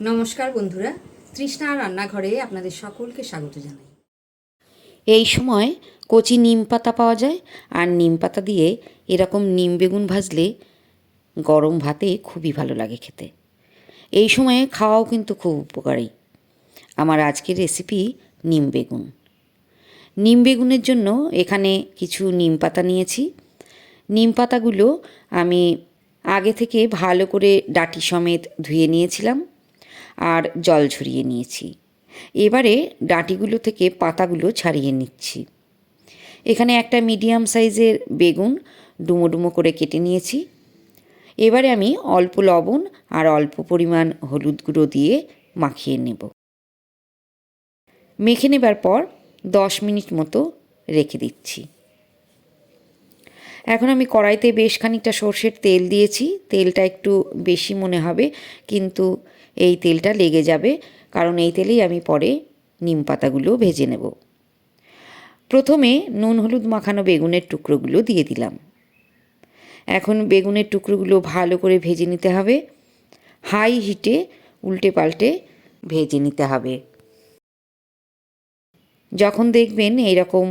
নমস্কার বন্ধুরা, তৃষ্ণা রান্নাঘরে আপনাদের সকলকে স্বাগত জানাই। এই সময় কচি নিম পাতা পাওয়া যায়, আর নিম পাতা দিয়ে এরকম নিম বেগুন ভাজলে গরম ভাতে খুবই ভালো লাগে খেতে। এই সময়ে খাওয়াও কিন্তু খুব উপকারী। আমার আজকের রেসিপি নিম বেগুন। নিম বেগুনের জন্য এখানে কিছু নিম পাতা নিয়েছি। নিম পাতাগুলো আমি আগে থেকে ভালো করে ডাটি সমেত ধুয়ে নিয়েছিলাম। আর জল ঝরিয়ে নিয়েছি। এবারে ডাঁটিগুলো থেকে পাতাগুলো ছাড়িয়ে নিচ্ছি। এখানে একটা মিডিয়াম সাইজের বেগুন ডুমো ডুমো করে কেটে নিয়েছি। এবারে আমি অল্প লবণ আর অল্প পরিমাণ হলুদ গুঁড়ো দিয়ে মাখিয়ে নেব। মেখে নেবার পর দশ মিনিট মতো রেখে দিচ্ছি। এখন আমি কড়াইতে বেশ খানিকটা সর্ষের তেল দিয়েছি। তেলটা একটু বেশি মনে হবে, কিন্তু এই তেলটা লেগে যাবে, কারণ এই তেলেই আমি পরে নিম পাতাগুলো ভেজে নেব। প্রথমে নুন, হলুদ মাখানো বেগুনের টুকরোগুলো দিয়ে দিলাম। এখন বেগুনের টুকরোগুলো ভালো করে ভেজে নিতে হবে। হাই হিটে উল্টে পাল্টে ভেজে নিতে হবে। যখন দেখবেন এইরকম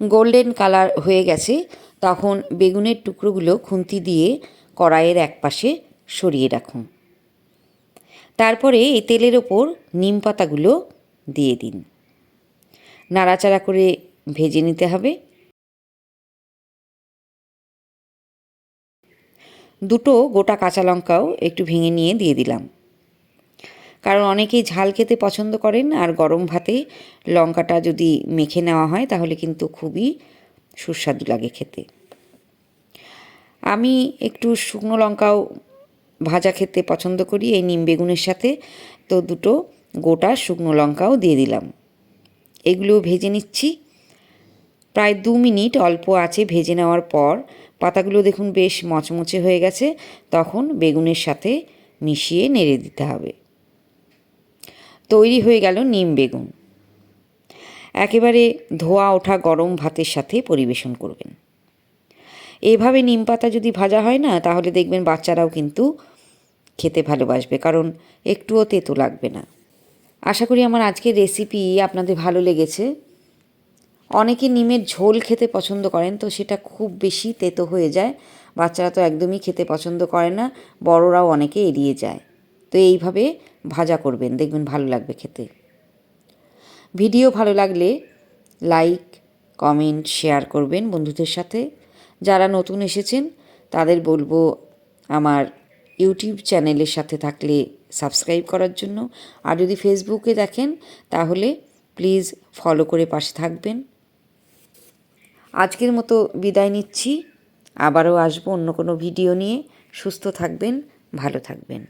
গোল্ডেন কালার হয়ে গেছে, তখন বেগুনের টুকরোগুলো খুন্তি দিয়ে কড়াইয়ের একপাশে সরিয়ে রাখুন। তারপরে এই তেলের ওপর নিম পাতাগুলো দিয়ে দিন। নাড়াচাড়া করে ভেজে নিতে হবে। দুটো গোটা কাঁচা লঙ্কাও একটু ভেঙে নিয়ে দিয়ে দিলাম। কারণ অনেকেই ঝাল খেতে পছন্দ করেন আর গরম ভাতে লঙ্কাটা যদি মেখে নেওয়া হয় তাহলে কিন্তু খুবই সুস্বাদু লাগে খেতে। আমি একটু শুকনো লঙ্কাও ভাজা খেতে পছন্দ করি, এই নিম বেগুনের সাথে। তো দুটো গোটা শুকনো লঙ্কাও দিয়ে দিলাম। এগুলো ভেজে নিচ্ছি। প্রায় দু মিনিট অল্প আছে ভেজে নেওয়ার পর পাতাগুলো দেখুন বেশ মচমচে হয়ে গেছে, তখন বেগুনের সাথে মিশিয়ে নেড়ে দিতে হবে। তৈরি হয়ে গেল নিম বেগুন। একেবারে ধোয়া ওঠা গরম ভাতের সাথে পরিবেশন করবেন। এভাবে নিম পাতা যদি ভাজা হয় না, তাহলে দেখবেন বাচ্চারাও কিন্তু খেতে ভালোবাসবে, কারণ একটুও তেতো লাগবে না। আশা করি আমার আজকের রেসিপি আপনাদের ভালো লেগেছে। অনেকে নিমের ঝোল খেতে পছন্দ করেন, তো সেটা খুব বেশি তেতো হয়ে যায়। বাচ্চারা তো একদমই খেতে পছন্দ করে না, বড়রাও অনেকে এড়িয়ে যায়। তো এইভাবে ভাজা করবেন, দেখবেন ভালো লাগবে খেতে। ভিডিও ভালো লাগলে লাইক কমেন্ট শেয়ার করবেন বন্ধুদের সাথে। যারা নতুন এসেছেন, তাদের বলব আমার ইউটিউব চ্যানেলের সাথে থাকলে সাবস্ক্রাইব করার জন্য। আর যদি ফেসবুকে দেখেন, তাহলে প্লিজ ফলো করে পাশে থাকবেন। আজকের মতো বিদায় নিচ্ছি। আবারও আসব অন্য কোনো ভিডিও নিয়ে। সুস্থ থাকবেন, ভালো থাকবেন।